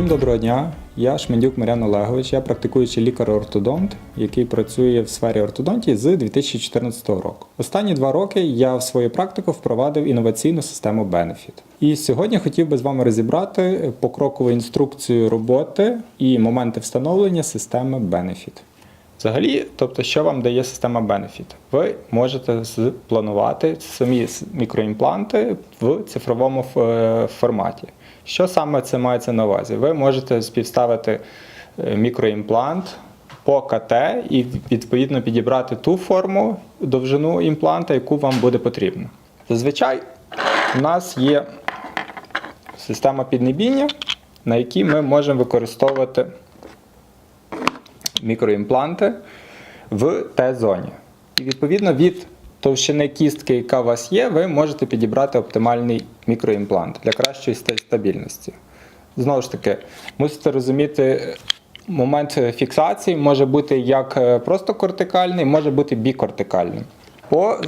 Всім доброго дня. Я Шмендюк Мар'ян Олегович, я практикуючий лікар-ортодонт, який працює в сфері ортодонтії з 2014 року. Останні два роки я в свою практику впровадив інноваційну систему Benefit. І сьогодні хотів би з вами розібрати покрокову інструкцію роботи і моменти встановлення системи Benefit. Взагалі, тобто, що вам дає система Benefit? Ви можете спланувати самі мікроімпланти в цифровому е, форматі. Що саме це мається на увазі? Ви можете співставити е, мікроімплант по КТ і відповідно підібрати ту форму, довжину імпланта, яку вам буде потрібно. Зазвичай у нас є система піднебіння, на якій ми можемо використовувати мікроімпланти в Т-зоні. І відповідно від товщини кістки, яка у вас є, ви можете підібрати оптимальний мікроімплант для кращої стабільності. Знову ж таки, мусите розуміти, момент фіксації може бути як е, просто кортикальний, може бути бікортикальним. По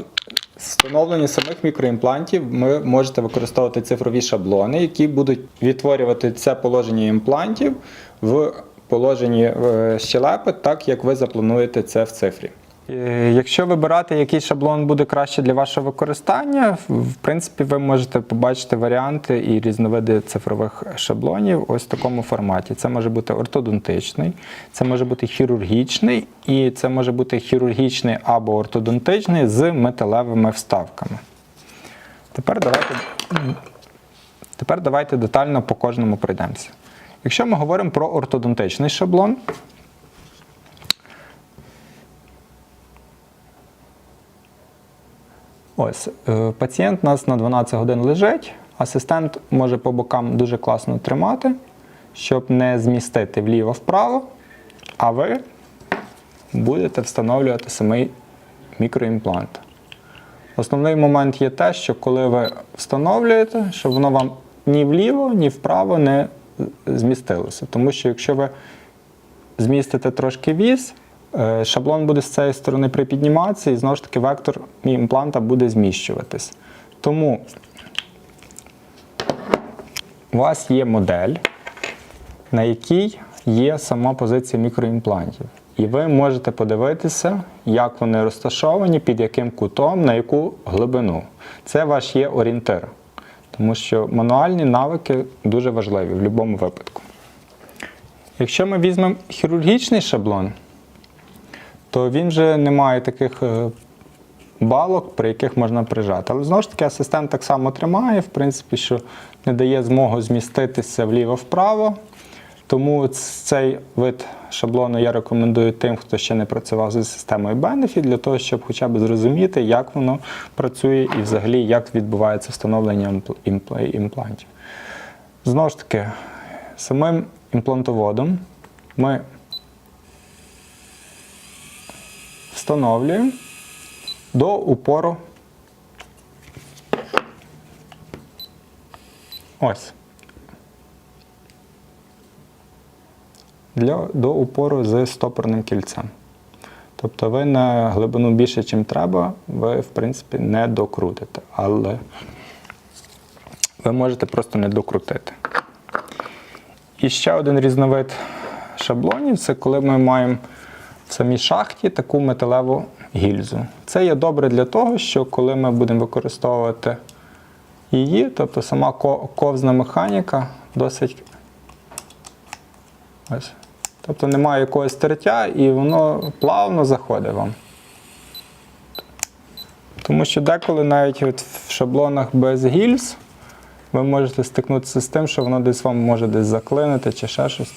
встановленню самих мікроімплантів ви можете використовувати цифрові шаблони, які будуть відтворювати це положення імплантів в положенні е, щелепи, так як ви заплануєте це в цифрі. Е, Якщо вибирати, який шаблон буде краще для вашого використання, в принципі, ви можете побачити варіанти і різновиди цифрових шаблонів ось в такому форматі. Це може бути ортодонтичний, це може бути хірургічний, і це може бути хірургічний або ортодонтичний з металевими вставками. Тепер давайте, тепер давайте детально по кожному пройдемося. Якщо ми говоримо про ортодонтичний шаблон, Ось е, пацієнт у нас на 12 годин лежить. Асистент може по бокам дуже класно тримати, щоб не змістити вліво-вправо, а ви будете встановлювати самий мікроімплант. Основний момент є те, що коли ви встановлюєте, щоб воно вам ні вліво, ні вправо не змістилося. Тому що якщо ви змістите трошки віз, шаблон буде з цієї сторони припідніматися, і знову ж таки вектор імпланта буде зміщуватись. Тому у вас є модель, на якій є сама позиція мікроімплантів. І ви можете подивитися, як вони розташовані, під яким кутом, на яку глибину. Це ваш є орієнтир. Тому що мануальні навики дуже важливі в будь-якому випадку. Якщо ми візьмемо хірургічний шаблон, то він вже не має таких е, балок, при яких можна прижати. Але знову ж таки, асистент так само тримає, в принципі, що не дає змогу зміститися вліво-вправо. Тому цей вид шаблону я рекомендую тим, хто ще не працював зі системою Benefit, для того, щоб хоча б зрозуміти, як воно працює і взагалі як відбувається встановлення імпл- імпл- імплантів. Знову ж таки, самим імплантоводом ми встановлюємо до упору. Ось. Для, до упору з стопорним кільцем. Тобто ви на глибину більше, ніж треба, ви, в принципі, не докрутите. Але ви можете просто не докрутити. І ще один різновид шаблонів це коли ми маємо в самій шахті таку металеву гільзу. Це є добре для того, що коли ми будемо використовувати її, тобто сама ковзна механіка досить. Ось. Тобто немає якогось тертя і воно плавно заходить вам. Тому що деколи навіть от в шаблонах без гільз ви можете стикнутися з тим, що воно десь вам може десь заклинити чи ще щось.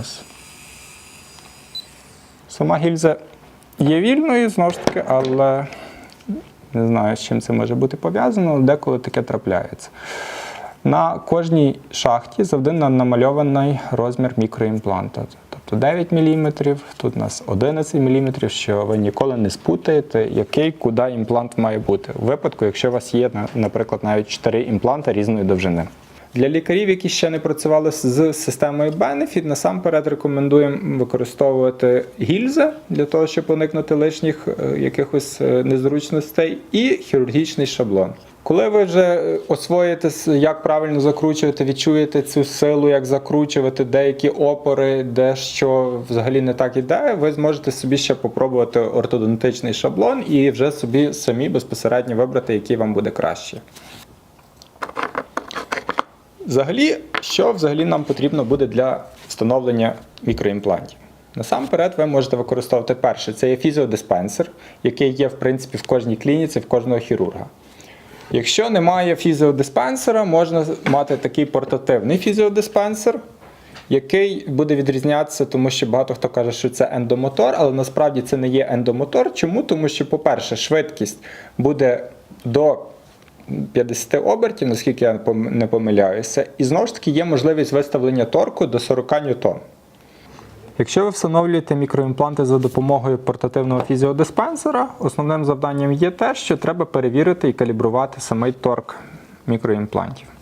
Ось. Сама гільза є вільною, знову ж таки, але не знаю, з чим це може бути пов'язано, деколи таке трапляється. На кожній шахті завжди на- намальований розмір мікроімпланта. Тобто 9 мм, тут у нас 11 мм, що ви ніколи не спутаєте, який куди імплант має бути. У випадку, якщо у вас є, наприклад, навіть 4 імпланти різної довжини. Для лікарів, які ще не працювали з системою Benefit, насамперед рекомендуємо використовувати гільзи для того, щоб уникнути лишніх е, якихось е, незручностей, і хірургічний шаблон. Коли ви вже е, освоїте, як правильно закручувати, відчуєте цю силу, як закручувати деякі опори, де що взагалі не так іде, ви зможете собі ще попробувати ортодонтичний шаблон і вже собі самі безпосередньо вибрати, який вам буде краще. Взагалі, що взагалі нам потрібно буде для встановлення мікроімплантів? Насамперед, ви можете використовувати перше, це є фізіодиспенсер, який є в принципі в кожній клініці, в кожного хірурга. Якщо немає фізіодиспенсера, можна мати такий портативний фізіодиспенсер, який буде відрізнятися, тому що багато хто каже, що це ендомотор, але насправді це не є ендомотор. Чому? Тому що, по-перше, швидкість буде до 50 обертів, наскільки я не помиляюся, і знову ж таки є можливість виставлення торку до 40 ньютон. Якщо ви встановлюєте мікроімпланти за допомогою портативного фізіодиспенсера, основним завданням є те, що треба перевірити і калібрувати самий торк мікроімплантів.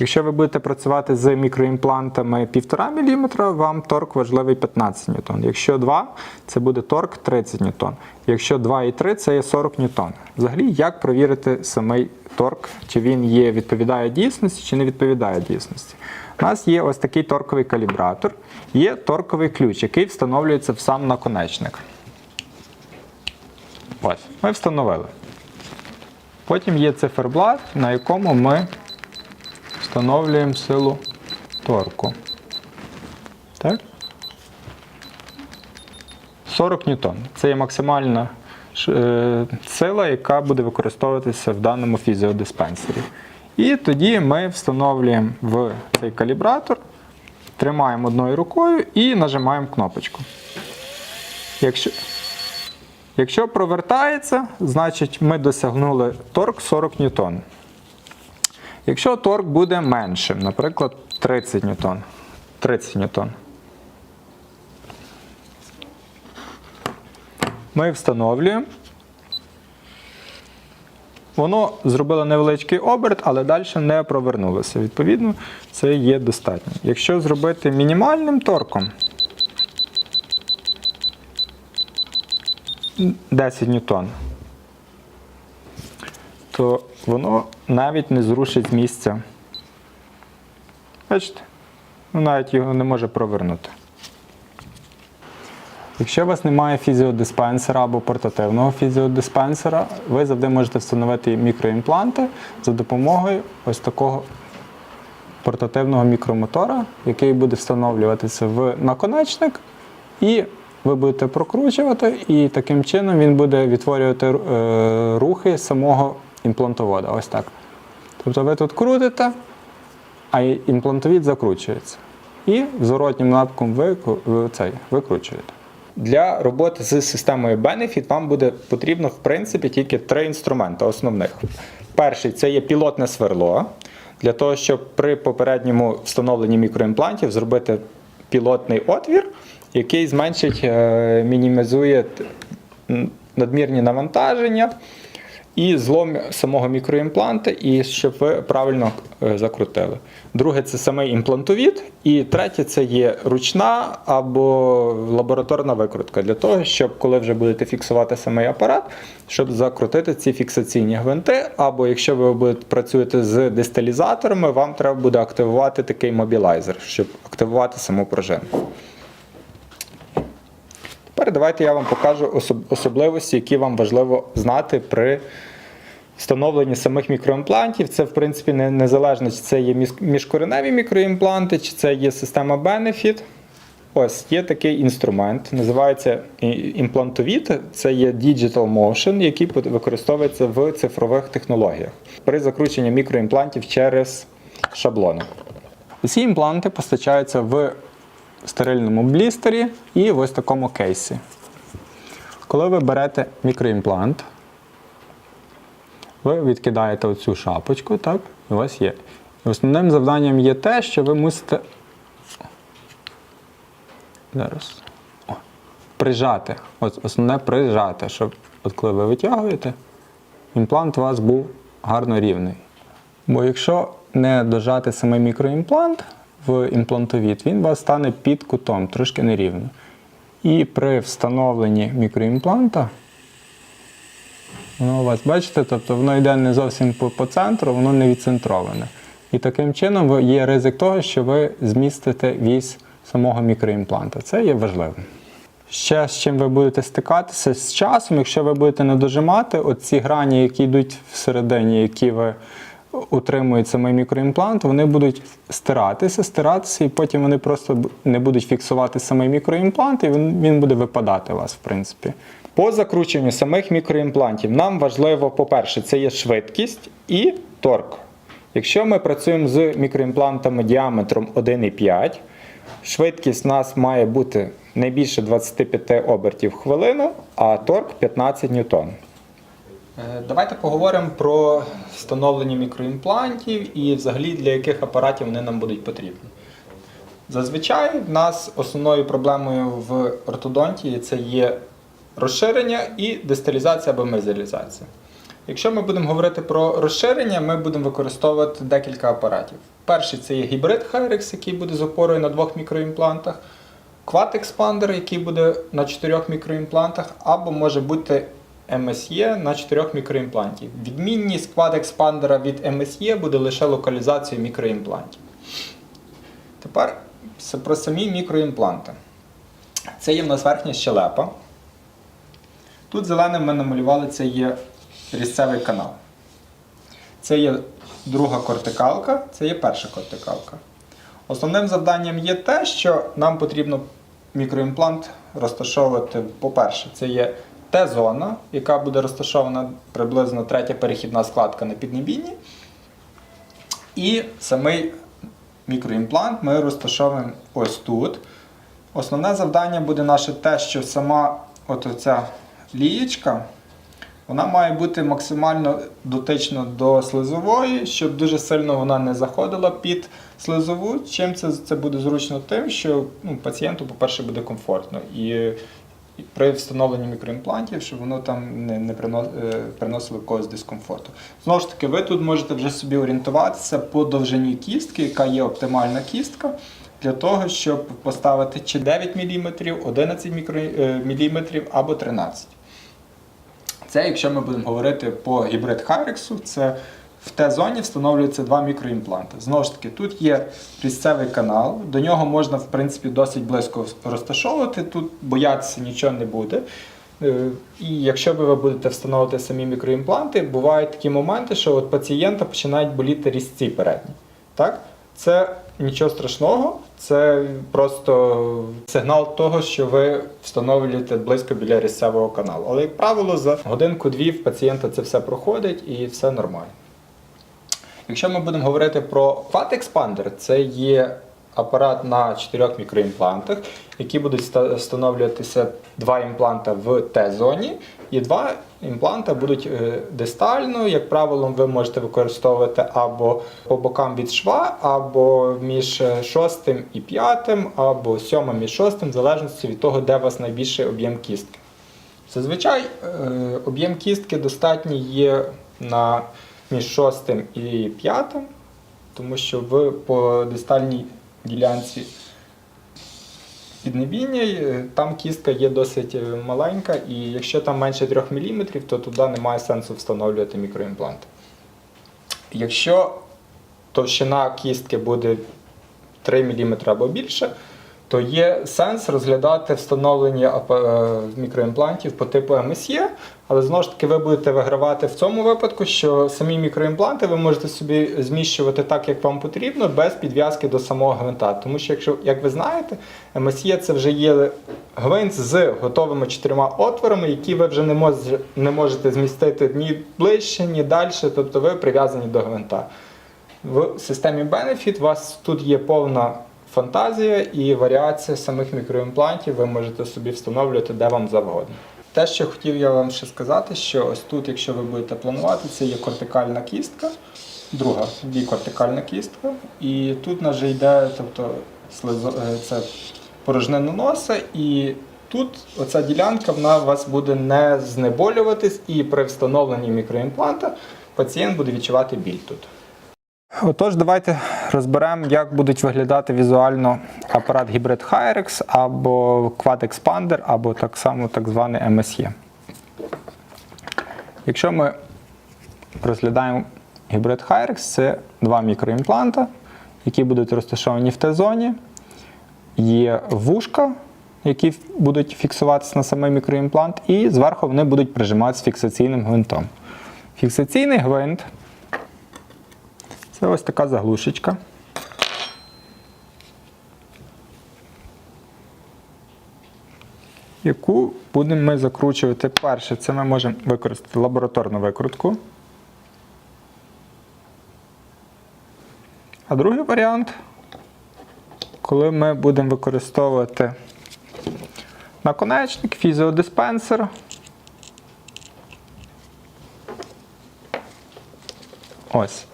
Якщо ви будете працювати з мікроімплантами 1,5 мм, вам торк важливий 15 ньютон. Якщо 2, це буде торк 30 ньютон. Якщо 2,3 це є 40 ньютон. Взагалі, як провірити самий торк, чи він є, відповідає дійсності, чи не відповідає дійсності. У нас є ось такий торковий калібратор, є торковий ключ, який встановлюється в сам наконечник. Ось, ми встановили. Потім є циферблат, на якому ми встановлюємо силу торку. Так? 40 ньютон. Це є максимальна е, сила, яка буде використовуватися в даному фізіодиспенсері. І тоді ми встановлюємо в цей калібратор, тримаємо одною рукою і нажимаємо кнопочку. Якщо, якщо провертається, значить ми досягнули торк 40 ньютон. Якщо торк буде меншим, наприклад, 30 ньютон. 30 ньютон. Ми встановлюємо. Воно зробило невеличкий оберт, але далі не провернулося. Відповідно, це є достатньо. Якщо зробити мінімальним торком 10 ньютон, то воно навіть не зрушить з місця. Бачите? Ну, навіть його не може провернути. Якщо у вас немає фізіодиспенсера або портативного фізіодиспенсера, ви завжди можете встановити мікроімпланти за допомогою ось такого портативного мікромотора, який буде встановлюватися в наконечник, і ви будете прокручувати, і таким чином він буде відтворювати е, рухи самого імплантовода. Ось так. Тобто ви тут крутите, а імплантовід закручується. І зворотнім напрямком ви, ви цей, викручуєте. Для роботи з системою Benefit вам буде потрібно, в принципі, тільки три інструменти основних. Перший це є пілотне сверло. Для того, щоб при попередньому встановленні мікроімплантів зробити пілотний отвір, який зменшить, е, мінімізує надмірні навантаження і злом самого мікроімпланта, і щоб ви правильно е, закрутили. Друге це самий імплантовід. І третє це є ручна або лабораторна викрутка для того, щоб коли вже будете фіксувати самий апарат, щоб закрутити ці фіксаційні гвинти. Або якщо ви працюєте з дисталізаторами, вам треба буде активувати такий мобілайзер, щоб активувати саму пружину. Тепер давайте я вам покажу особливості, які вам важливо знати при встановленні самих мікроімплантів. Це, в принципі, не, незалежно, чи це є міжкореневі мікроімпланти, чи це є система Benefit. Ось є такий інструмент, називається і- імплантовід. Це є Digital Motion, який використовується в цифрових технологіях при закрученні мікроімплантів через шаблони. Усі імпланти постачаються в стерильному блістері і в ось такому кейсі. Коли ви берете мікроімплант, ви відкидаєте оцю шапочку, так? І у вас є. І основним завданням є те, що ви мусите. Зараз. О, прижати. От основне прижати, щоб от коли ви витягуєте, імплант у вас був гарно рівний. Бо якщо не дожати саме мікроімплант в імплантовід, він у вас стане під кутом, трошки нерівно. І при встановленні мікроімпланта Воно у вас, бачите, тобто воно йде не зовсім по, по центру, воно не відцентроване. І таким чином є ризик того, що ви змістите вісь самого мікроімпланта. Це є важливим. Ще з чим ви будете стикатися з часом, якщо ви будете не дожимати, оці грані, які йдуть всередині, які ви утримують самий мікроімплант, вони будуть стиратися, стиратися, і потім вони просто не будуть фіксувати самий мікроімплант, і він буде випадати у вас, в принципі. По закручуванню самих мікроімплантів нам важливо, по-перше, це є швидкість і торк. Якщо ми працюємо з мікроімплантами діаметром 1,5, швидкість у нас має бути не більше 25 обертів в хвилину, а торк 15 ньютон. Е, Давайте поговоримо про встановлення мікроімплантів і взагалі для яких апаратів вони нам будуть потрібні. Зазвичай в нас основною проблемою в ортодонтії це є розширення і дисталізація або мезалізація. Якщо ми будемо говорити про розширення, ми будемо використовувати декілька апаратів. Перший це є гібрид Hyrex, який буде з опорою на двох мікроімплантах, Expander, який буде на чотирьох мікроімплантах, або може бути MSE на чотирьох мікроімплантів. Відмінність Expander від MSE буде лише локалізацією мікроімплантів. Тепер про самі мікроімпланти. Це є в нас верхня щелепа. Тут зеленим ми намалювали це є різцевий канал. Це є друга кортикалка, це є перша кортикалка. Основним завданням є те, що нам потрібно мікроімплант розташовувати, по-перше, це є Т-зона, яка буде розташована приблизно третя перехідна складка на піднебінні. І самий мікроімплант ми розташовуємо ось тут. Основне завдання буде наше те, що сама от оця лієчка, вона має бути максимально дотична до слизової, щоб дуже сильно вона не заходила під слизову. Чим це, це буде зручно тим, що ну, пацієнту, по-перше, буде комфортно. І, при встановленні мікроімплантів, щоб воно там не, не е, приносило якогось дискомфорту. Знову ж таки, ви тут можете вже собі орієнтуватися по довжині кістки, яка є оптимальна кістка. Для того, щоб поставити чи 9 мм, 11 мм або 13 це якщо ми будемо говорити по гібрид Хайрексу, це в Т-зоні встановлюється два мікроімпланти. Знову ж таки, тут є різцевий канал, до нього можна в принципі досить близько розташовувати, тут боятися нічого не буде. Е, І якщо ви будете встановити самі мікроімпланти, бувають такі моменти, що от пацієнта починають боліти різці передні. Так? Це нічого страшного, це просто сигнал того, що ви встановлюєте близько біля різцевого каналу. Але, як правило, за годинку-дві в пацієнта це все проходить і все нормально. Якщо ми будемо говорити про фат-експандер, це є апарат на чотирьох мікроімплантах, які будуть встановлюватися два імпланта в Т-зоні, і два імпланта будуть е, дистально. Як правило, ви можете використовувати або по бокам від шва, або між е, шостим і п'ятим, або сьомим і шостим, в залежності від того, де у вас найбільший об'єм кістки. Зазвичай е, об'єм кістки достатній є на між шостим і п'ятим, тому що в по дистальній ділянці піднебіння е, там кістка є досить е, маленька, і якщо там менше 3 мм, то туди немає сенсу встановлювати мікроімпланти. Якщо товщина кістки буде 3 мм або більше, то є сенс розглядати встановлення е, мікроімплантів по типу MSE, але знову ж таки ви будете вигравати в цьому випадку, що самі мікроімпланти ви можете собі зміщувати так, як вам потрібно, без підв'язки до самого гвинта. Тому що, якщо, як ви знаєте, MSE це вже є гвинт з готовими чотирма отворами, які ви вже не, мож, не можете змістити ні ближче, ні далі, тобто ви прив'язані до гвинта. В системі Benefit у вас тут є повна фантазія і варіація самих мікроімплантів ви можете собі встановлювати де вам завгодно. Те, що хотів я вам ще сказати, що ось тут, якщо ви будете планувати, це є кортикальна кістка, друга бікортикальна кістка, і тут нас вже йде, тобто е, це порожнина носа, і тут оця ділянка вона вас буде не знеболюватись, і при встановленні мікроімпланта пацієнт буде відчувати біль тут. Отож, давайте розберемо, як будуть виглядати візуально апарат гібрид Hyrex або Quad Expander, або так само так званий MSE. Якщо ми розглядаємо гібрид Hyrex, це два мікроімпланта, які будуть розташовані в Т-зоні. Є вушка, які будуть фіксуватися на самий мікроімплант, і зверху вони будуть прижиматися фіксаційним гвинтом. Фіксаційний гвинт це ось така заглушечка. Яку будемо ми закручувати перше, це ми можемо використати лабораторну викрутку. А другий варіант, коли ми будемо використовувати наконечник, фізіодиспенсер. Ось.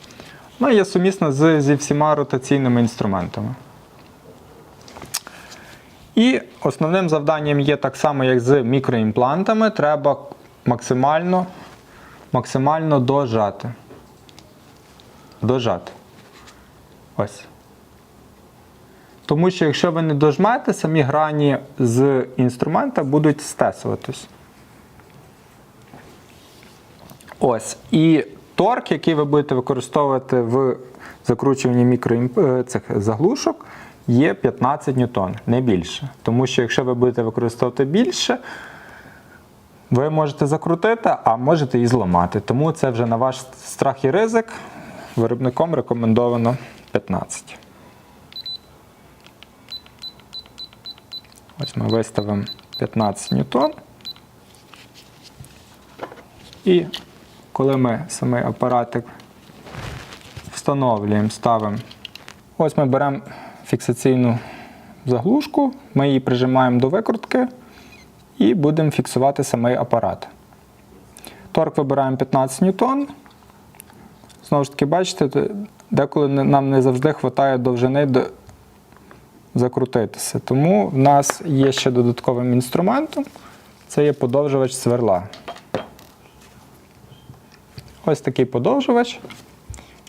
Вона є сумісна з, зі всіма ротаційними інструментами. І основним завданням є так само, як з мікроімплантами, треба максимально, максимально дожати. Дожати. Ось. Тому що якщо ви не дожмете, самі грані з інструмента будуть стесуватись. Ось. І торк, який ви будете використовувати в закручуванні мікроімп... е, цих заглушок, є 15 ньютон, не більше. Тому що якщо ви будете використовувати більше, ви можете закрутити, а можете і зламати. Тому це вже на ваш страх і ризик. Виробником рекомендовано 15. Ось ми виставимо 15 ньютон. І коли ми самий апаратик встановлюємо, ставимо. Ось ми беремо фіксаційну заглушку, ми її прижимаємо до викрутки і будемо фіксувати самий апарат. Торк вибираємо 15 ньютон. Знову ж таки, бачите, деколи нам не завжди вистачає довжини до закрутитися. Тому в нас є ще додатковим інструментом. Це є подовжувач сверла. Ось такий подовжувач,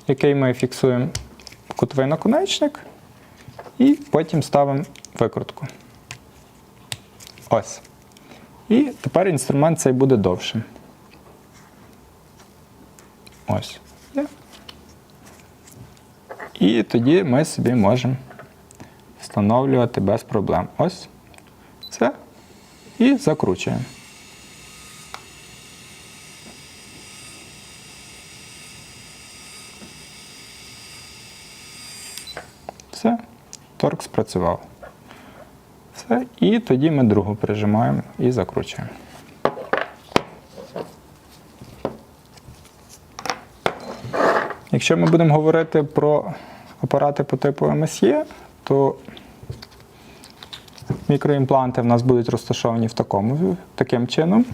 який ми фіксуємо в кутовий наконечник і потім ставимо викрутку. Ось. І тепер інструмент цей буде довшим. Ось. І тоді ми собі можемо встановлювати без проблем. Ось. Все. І закручуємо. Все, торк спрацював. Все, і тоді ми другу прижимаємо і закручуємо. Якщо ми будемо говорити про апарати по типу MSE, то мікроімпланти в нас будуть розташовані в такому, таким чином.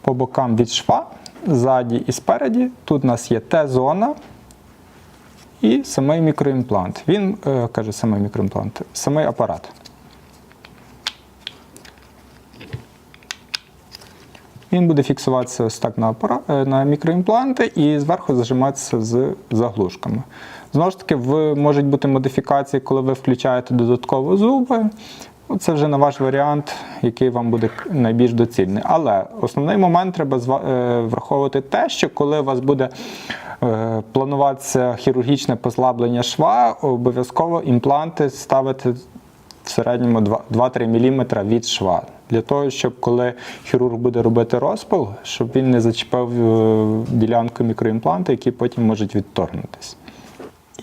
По бокам від шва, ззаді і спереді. Тут у нас є Т-зона і самий мікроімплант. Він е, каже, самий мікроімплант, самий апарат. Він буде фіксуватися ось так на, апара... е, на мікроімпланти і зверху зажиматися з заглушками. Знову ж таки, в... можуть бути модифікації, коли ви включаєте додатково зуби. Це вже на ваш варіант, який вам буде найбільш доцільний. Але основний момент треба е, враховувати те, що коли у вас буде плануватися хірургічне послаблення шва, обов'язково імпланти ставити в середньому 2 2-3 мм від шва. Для того, щоб коли хірург буде робити розпил, щоб він не зачепив е, ділянку мікроімпланту, які потім можуть відторгнутися.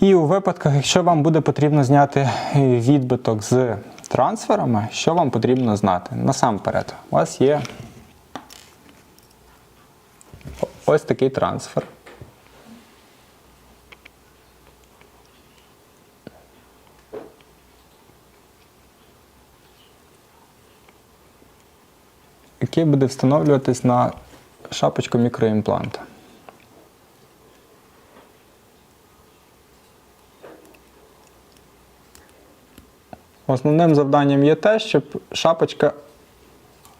І у випадках, якщо вам буде потрібно зняти е, відбиток з трансферами, що вам потрібно знати? Насамперед, у вас є ось такий трансфер. Який буде встановлюватись на шапочку мікроімпланта. Основним завданням є те, щоб шапочка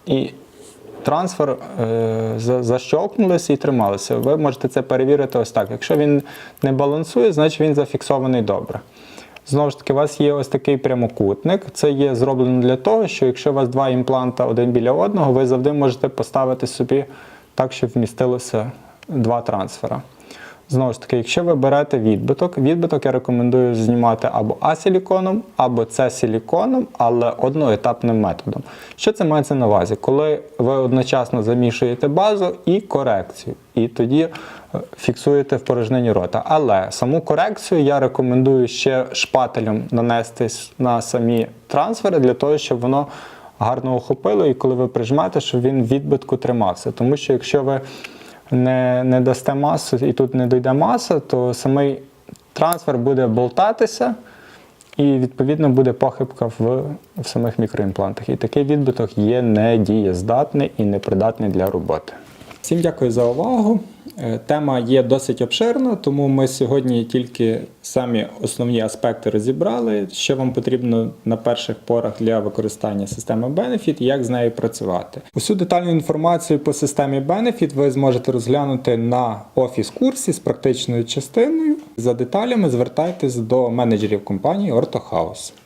і трансфер е, защолкнулися і трималися. Ви можете це перевірити ось так. Якщо він не балансує, значить він зафіксований добре. Знову ж таки, у вас є ось такий прямокутник. Це є зроблено для того, що якщо у вас два імпланта один біля одного, ви завжди можете поставити собі так, щоб вмістилося два трансфера. Знову ж таки, якщо ви берете відбиток, відбиток я рекомендую знімати або асиліконом, або це силіконом, але одноетапним методом. Що це мається на увазі? Коли ви одночасно замішуєте базу і корекцію, і тоді е, фіксуєте в порожнині рота. Але саму корекцію я рекомендую ще шпателем нанести на самі трансфери для того, щоб воно гарно охопило, і коли ви прижмете, щоб він відбитку тримався. Тому що якщо ви не, не дасте масу і тут не дійде маса, то самий трансфер буде болтатися, і відповідно буде похибка в, в самих мікроімплантах. І такий відбиток є недієздатний і непридатний для роботи. Всім дякую за увагу. Е, Тема є досить обширна, тому ми сьогодні тільки самі основні аспекти розібрали, що вам потрібно на перших порах для використання системи Benefit як з нею працювати. Усю детальну інформацію по системі Benefit ви зможете розглянути на офіс-курсі з практичною частиною. За деталями звертайтесь до менеджерів компанії OrthoHouse.